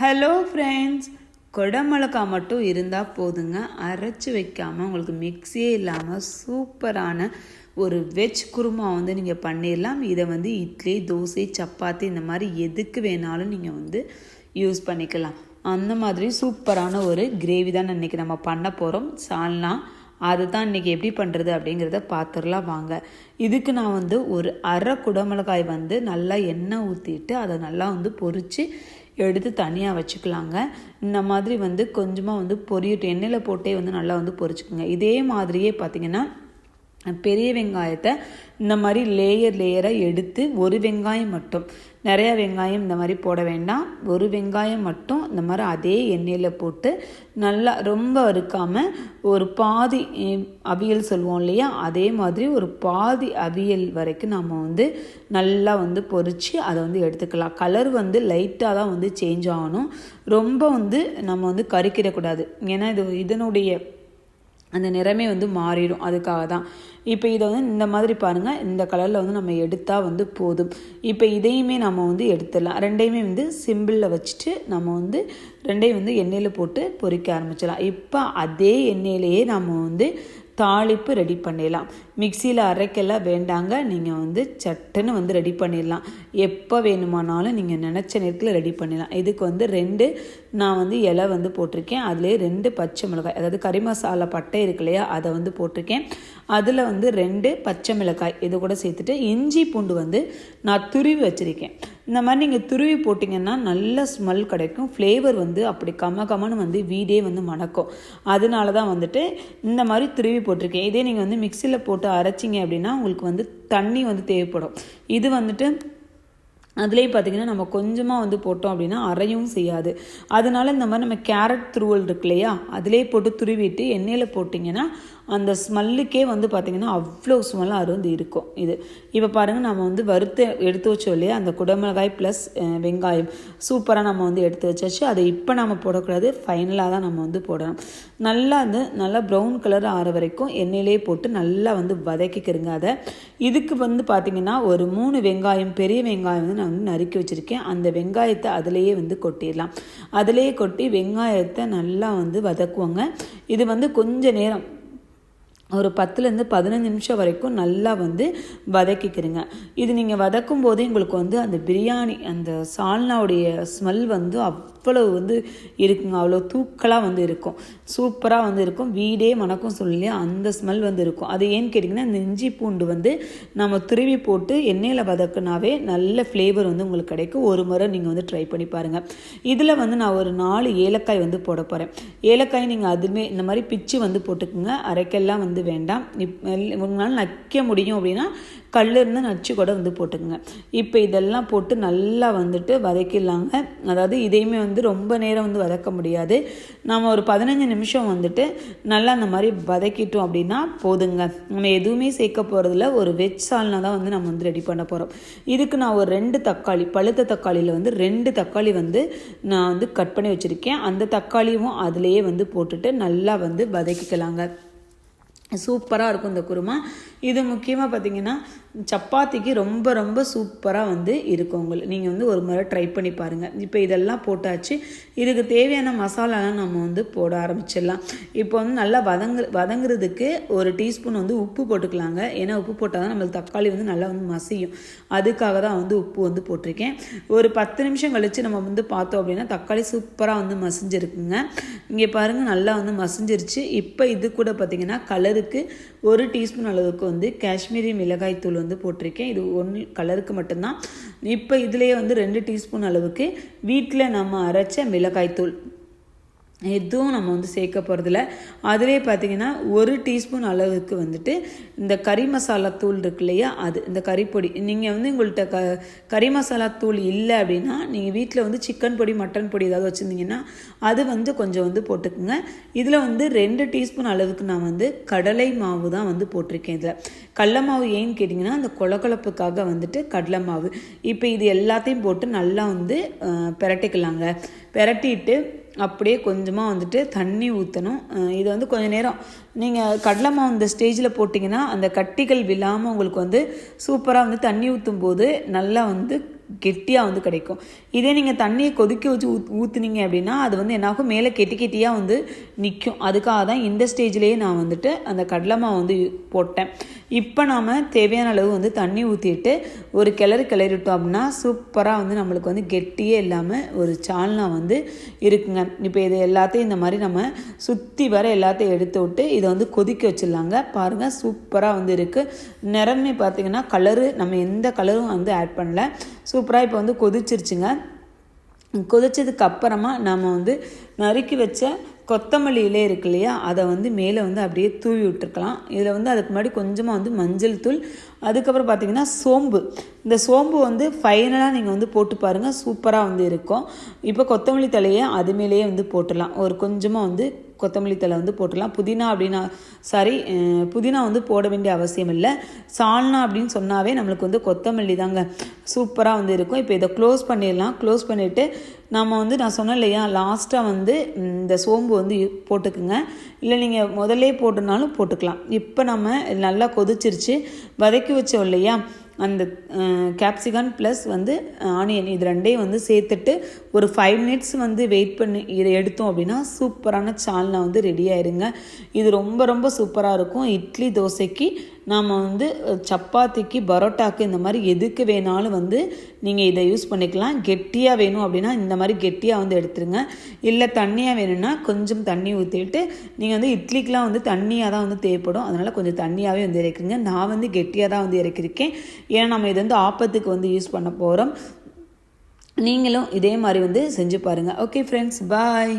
Hello friends குடமிளகாய் மட்டும் இருந்தால் போதுங்க. அரைச்சி வைக்காமல் உங்களுக்கு மிக்ஸியே இல்லாமல் சூப்பரான ஒரு வெஜ் குருமா வந்து நீங்கள் பண்ணிடலாம் இதை வந்து இட்லி தோசை சப்பாத்தி இந்த மாதிரி எதுக்கு வேணாலும் நீங்கள் வந்து யூஸ் பண்ணிக்கலாம். அந்த மாதிரி சூப்பரான ஒரு கிரேவி தான் இன்றைக்கி நம்ம பண்ண போகிறோம் சால்னா அதுதான் இன்றைக்கி எப்படி பண்ணுறது அப்படிங்கிறத பார்த்துடலாம் வாங்க. இதுக்கு நான் வந்து ஒரு அரை குடமிளகாய் வந்து நல்லா எண்ணெய் ஊற்றிட்டு அதை நல்லா வந்து பொறிச்சு எடுத்து தனியாக வச்சுக்கலாங்க. இந்த மாதிரி வந்து கொஞ்சமாக வந்து பொரியட்டும் எண்ணெயில் போட்டே வந்து நல்லா வந்து பொரிச்சுக்குங்க. இதே மாதிரியே பார்த்திங்கன்னா பெரிய வெங்காயத்தை இந்த மாதிரி லேயர் லேயராக எடுத்து ஒரு வெங்காயம் மட்டும். நிறையா வெங்காயம் இந்த மாதிரி போட வேண்டாம். ஒரு வெங்காயம் மட்டும் இந்த மாதிரி அதே எண்ணெயில் போட்டு நல்லா ரொம்ப வறுக்காமல் ஒரு பாதி அவியல் சொல்லுவோம் இல்லையா? அதே மாதிரி ஒரு பாதி அவியல் வரைக்கும் நம்ம வந்து நல்லா வந்து பொறிச்சு அதை வந்து எடுத்துக்கலாம். கலர் வந்து லைட்டாக தான் வந்து சேஞ்ச் ஆகணும். ரொம்ப வந்து நம்ம வந்து கறிக்கிடக்கூடாது ஏன்னா இது இதனுடைய அந்த நிறமே வந்து மாறிடும். அதுக்காக தான் இப்போ இதை வந்து இந்த மாதிரி பாருங்கள் இந்த கலரில் வந்து நம்ம எடுத்தால் வந்து போதும். இப்போ இதையுமே நம்ம வந்து எடுத்துடலாம். ரெண்டையுமே வந்து சிம்பிளில் வச்சுட்டு நம்ம வந்து ரெண்டையும் வந்து எண்ணெயில் போட்டு பொறிக்க ஆரம்பிச்சிடலாம். இப்போ அதே எண்ணெயிலேயே நம்ம வந்து தாளிப்பு ரெடி பண்ணிடலாம். மிக்சியில் அரைக்கெல்லாம் வேண்டாங்க. நீங்கள் வந்து சட்டுன்னு வந்து ரெடி பண்ணிடலாம். எப்போ வேணுமானாலும் நீங்கள் நினச்ச நேரத்தில் ரெடி பண்ணிடலாம். இதுக்கு வந்து ரெண்டு நான் வந்து இலை வந்து போட்டிருக்கேன். அதுலேயே ரெண்டு பச்சை மிளகாய் அதாவது கறி மசாலா பட்டை இருக்கு இல்லையா அதை வந்து போட்டிருக்கேன். அதில் வந்து ரெண்டு பச்சை மிளகாய் இது கூட சேர்த்துட்டு இஞ்சி பூண்டு வந்து நான் துருவி வச்சுருக்கேன். இந்த மாதிரி நீங்கள் துருவி போட்டிங்கன்னா நல்ல ஸ்மெல் கிடைக்கும். ஃப்ளேவர் வந்து அப்படி கம்ம கம்மன்னு வந்து வீடே வந்து மணக்கும். அதனால தான் வந்துட்டு இந்த மாதிரி துருவி போட்டிருக்கேன். இதே நீங்கள் வந்து மிக்சியில் போட்டு அரைச்சிங்க அப்படின்னா உங்களுக்கு வந்து தண்ணி வந்து தேவைப்படும். இது வந்துட்டு அதுலேயே பார்த்திங்கன்னா நம்ம கொஞ்சமாக வந்து போட்டோம் அப்படின்னா அரையும் செய்யாது. அதனால இந்த மாதிரி நம்ம கேரட் துருவல் இருக்கு இல்லையா அதிலே போட்டு துருவிட்டு எண்ணெயில் போட்டிங்கன்னா அந்த ஸ்மெல்லுக்கே வந்து பார்த்திங்கன்னா அவ்வளோ ஸ்மெல்லாக அது வந்து இருக்கும் இது. இப்போ பாருங்கள் நம்ம வந்து வறுத்து எடுத்து வச்சோம் இல்லையா அந்த குடமிளகாய் ப்ளஸ் வெங்காயம் சூப்பராக நம்ம வந்து எடுத்து வச்சாச்சு. அதை இப்போ நம்ம போடக்கூடாது ஃபைனலாக தான் நம்ம வந்து போடணும். நல்லா வந்து நல்லா ப்ரௌன் கலர் ஆற வரைக்கும் எண்ணெயிலே போட்டு நல்லா வந்து வதக்கிக்கிறங்க அதை. இதுக்கு வந்து பார்த்திங்கன்னா ஒரு மூணு வெங்காயம் பெரிய வெங்காயம் வந்து நான் வந்து நறுக்கி வச்சுருக்கேன். அந்த வெங்காயத்தை அதிலேயே வந்து கொட்டிடலாம். அதிலேயே கொட்டி வெங்காயத்தை நல்லா வந்து வதக்குவோங்க. இது வந்து கொஞ்ச நேரம் ஒரு பத்துலேருந்து பதினஞ்சு நிமிஷம் வரைக்கும் நல்லா வந்து வதக்கிக்கிறீங்க. இது நீங்கள் வதக்கும் போதே உங்களுக்கு வந்து அந்த பிரியாணி அந்த சால்னாவுடைய ஸ்மெல் வந்து அவ்வளவு வந்து இருக்குங்க. அவ்வளோ தூக்கலாக வந்து இருக்கும். சூப்பராக வந்து இருக்கும். வீடே மணக்கும் சொல்லலையா அந்த ஸ்மெல் வந்து இருக்கும். அது ஏன்னு கேட்டிங்கன்னா இந்த இஞ்சி பூண்டு வந்து நம்ம துருவி போட்டு எண்ணெயில் வதக்குனாவே நல்ல ஃப்ளேவர் வந்து உங்களுக்கு கிடைக்கும். ஒரு முறை நீங்கள் வந்து ட்ரை பண்ணி பாருங்கள் இதில் வந்து நான் ஒரு நாலு ஏலக்காய் வந்து போட போகிறேன் ஏலக்காய் நீங்கள் அதுவுமே இந்த மாதிரி பிச்சு வந்து போட்டுக்குங்க. அரைக்கெல்லாம் வந்து வேண்டாம். இப் உங்களால் நக்க முடியும் அப்படின்னா கல் இருந்து நச்சு கூட வந்து போட்டுக்கோங்க. இப்போ இதெல்லாம் போட்டு நல்லா வந்துட்டு வதக்கிடலாங்க. அதாவது இதையுமே வந்து ரொம்ப நேரம் வந்து வதக்க முடியாது. நம்ம ஒரு பதினஞ்சு நிமிஷம் வந்துட்டு நல்லா அந்த மாதிரி வதக்கிட்டோம் அப்படின்னா போதுங்க. நம்ம எதுவுமே சேர்க்க போகிறதுல ஒரு வெஜ் சால்னா தான் வந்து நம்ம வந்து ரெடி பண்ண போகிறோம் இதுக்கு நான் ஒரு ரெண்டு தக்காளி பழுத்த தக்காளியில் வந்து ரெண்டு தக்காளி வந்து நான் வந்து கட் பண்ணி வச்சுருக்கேன். அந்த தக்காளியும் அதிலேயே வந்து போட்டுட்டு நல்லா வந்து வதக்கிக்கலாங்க. சூப்பராக இருக்கும் இந்த குருமா. இது முக்கியமாக பார்த்தீங்கன்னா சப்பாத்திக்கு ரொம்ப ரொம்ப சூப்பராக வந்து இருக்கும் உங்களுக்கு. நீங்கள் வந்து ஒரு முறை ட்ரை பண்ணி பாருங்கள் இப்போ இதெல்லாம் போட்டாச்சு. இதுக்கு தேவையான மசாலாலாம் நம்ம வந்து போட ஆரம்பிச்சிடலாம். இப்போ வந்து நல்லா வதங்கு வதங்குறதுக்கு ஒரு டீஸ்பூன் வந்து உப்பு போட்டுக்கலாங்க. ஏன்னா உப்பு போட்டால் தான் நம்மளுக்கு தக்காளி வந்து நல்லா வந்து மசியும். அதுக்காக தான் வந்து உப்பு வந்து போட்டிருக்கேன். ஒரு பத்து நிமிஷம் கழித்து நம்ம வந்து பார்த்தோம் அப்படின்னா தக்காளி சூப்பராக வந்து மசிஞ்சிருக்குங்க. இங்கே பாருங்கள் நல்லா வந்து மசிஞ்சிருச்சு. இப்போ இது கூட பார்த்திங்கன்னா கலருக்கு ஒரு டீஸ்பூன் அளவுக்கு வந்து காஷ்மீரி மிளகாய் தூள் வந்து போட்டிருக்கேன். இது ஒன்று கலருக்கு மட்டும்தான். இப்போ இதுலேயே வந்து ரெண்டு டீஸ்பூன் அளவுக்கு வீட்டில் நம்ம அரைச்ச மிளகாய் தூள். எதுவும் நம்ம வந்து சேர்க்க போகிறதில்ல அதுவே பார்த்தீங்கன்னா ஒரு டீஸ்பூன் அளவுக்கு வந்துட்டு இந்த கறி மசாலா தூள் இருக்கு இல்லையா? அது இந்த கறிப்பொடி நீங்கள் வந்து உங்கள்கிட்ட க கறி மசாலா தூள் இல்லை அப்படின்னா நீங்கள் வீட்டில் வந்து சிக்கன் பொடி மட்டன் பொடி ஏதாவது வச்சுருந்தீங்கன்னா அது வந்து கொஞ்சம் வந்து போட்டுக்குங்க. இதில் வந்து ரெண்டு டீஸ்பூன் அளவுக்கு நான் வந்து கடலை மாவு தான் வந்து போட்டிருக்கேன் இதில். கடல மாவு ஏன்னு கேட்டிங்கன்னா அந்த கொலக்கொலப்புக்காக வந்துட்டு கடலை மாவு. இப்போ இது எல்லாத்தையும் போட்டு நல்லா வந்து பிரட்டிக்கலாங்க. பெரட்டிட்டு அப்படியே கொஞ்சமாக வந்துட்டு தண்ணி ஊற்றணும் இது வந்து கொஞ்சம் நேரம். நீங்கள் கடலை மாவு இந்த ஸ்டேஜில் போட்டிங்கன்னா அந்த கட்டிகள் விழாமல் உங்களுக்கு வந்து சூப்பராக வந்து தண்ணி ஊற்றும் போது நல்லா வந்து கெட்டியாக வந்து கிடைக்கும். இதே நீங்கள் தண்ணியை கொதிக்க வச்சு ஊத் ஊற்றுனீங்க அப்படின்னா அது வந்து என்னாகும்? மேலே கெட்டி கெட்டியாக வந்து நிற்கும் அதுக்காக தான் இந்த ஸ்டேஜ்லேயே நான் வந்துட்டு அந்த கடலை வந்து போட்டேன். இப்போ நாம் தேவையான அளவு வந்து தண்ணி ஊற்றிட்டு ஒரு கிளறு கிளறிட்டோம் அப்படின்னா சூப்பராக வந்து நம்மளுக்கு வந்து கெட்டியே இல்லாமல் ஒரு சால்னா வந்து இருக்குங்க. இப்போ இது எல்லாத்தையும் இந்த மாதிரி நம்ம சுற்றி வர எல்லாத்தையும் எடுத்து விட்டு இதை வந்து கொதிக்க வச்சிடலாங்க. பாருங்கள் சூப்பராக வந்து இருக்குது நிறமே பார்த்திங்கன்னா கலரு நம்ம எந்த கலரும் வந்து ஆட் பண்ணல. சூப்பராக இப்போ வந்து கொதிச்சிருச்சுங்க. கொதிச்சதுக்கு அப்புறமா நம்ம வந்து நறுக்கி வச்ச கொத்தமல்லி இலை இருக்கு இல்லையா அதை வந்து மேலே வந்து அப்படியே தூவி விட்டுருக்கலாம். இதில் வந்து அதுக்கு முன்னாடி கொஞ்சமாக வந்து மஞ்சள் தூள் அதுக்கப்புறம் பார்த்தீங்கன்னா சோம்பு. இந்த சோம்பு வந்து ஃபைனலாக நீங்கள் வந்து போட்டு பாருங்கள் சூப்பராக வந்து இருக்கும். இப்போ கொத்தமல்லி தலையை அது மேலேயே வந்து போட்டுடலாம். ஒரு கொஞ்சமாக வந்து கொத்தமல்லி தலை வந்து போட்டுடலாம். புதினா அப்படின்னா சாரி புதினா வந்து போட வேண்டிய அவசியம் இல்லை. சால்னா அப்படின்னு சொன்னாவே நம்மளுக்கு வந்து கொத்தமல்லி தாங்க சூப்பராக வந்து இருக்கும். இப்போ இதை க்ளோஸ் பண்ணிடலாம். க்ளோஸ் பண்ணிவிட்டு நம்ம வந்து நான் சொன்னேன் இல்லையா லாஸ்ட்டாக வந்து இந்த சோம்பு வந்து போட்டுக்குங்க. இல்லை நீங்கள் முதல்லே போட்டுனாலும் போட்டுக்கலாம். இப்போ நம்ம நல்லா கொதிச்சிருச்சு. வதக்கி வச்சோம் இல்லையா அந்த கேப்சிகன் ப்ளஸ் வந்து ஆனியன் இது ரெண்டையும் வந்து சேர்த்துட்டு ஒரு ஃபைவ் மினிட்ஸ் வந்து வெயிட் பண்ணி இதை எடுத்தோம் அப்படின்னா சூப்பரான சால்னா வந்து ரெடி ஆயிருங்க. இது ரொம்ப ரொம்ப சூப்பராக இருக்கும். இட்லி தோசைக்கு நாம் வந்து சப்பாத்திக்கு பரோட்டாக்கு இந்த மாதிரி எதுக்கு வேணாலும் வந்து நீங்கள் இதை யூஸ் பண்ணிக்கலாம். கெட்டியாக வேணும் அப்படின்னா இந்த மாதிரி கெட்டியாக வந்து எடுத்துருங்க. இல்லை தண்ணியாக வேணும்னா கொஞ்சம் தண்ணி ஊற்றிட்டு நீங்கள் வந்து இட்லிக்கெலாம் வந்து தண்ணியாக தான் வந்து தேவைப்படும் அதனால் கொஞ்சம் தண்ணியாகவே வந்து இறக்குங்க நான் வந்து கெட்டியாக தான் வந்து இறக்கிருக்கேன். ஏன்னா நம்ம இது வந்து ஆப்பத்துக்கு வந்து யூஸ் பண்ண போகிறோம் நீங்களும் இதே மாதிரி வந்து செஞ்சு பாருங்கள் ஓகே ஃப்ரெண்ட்ஸ் பாய்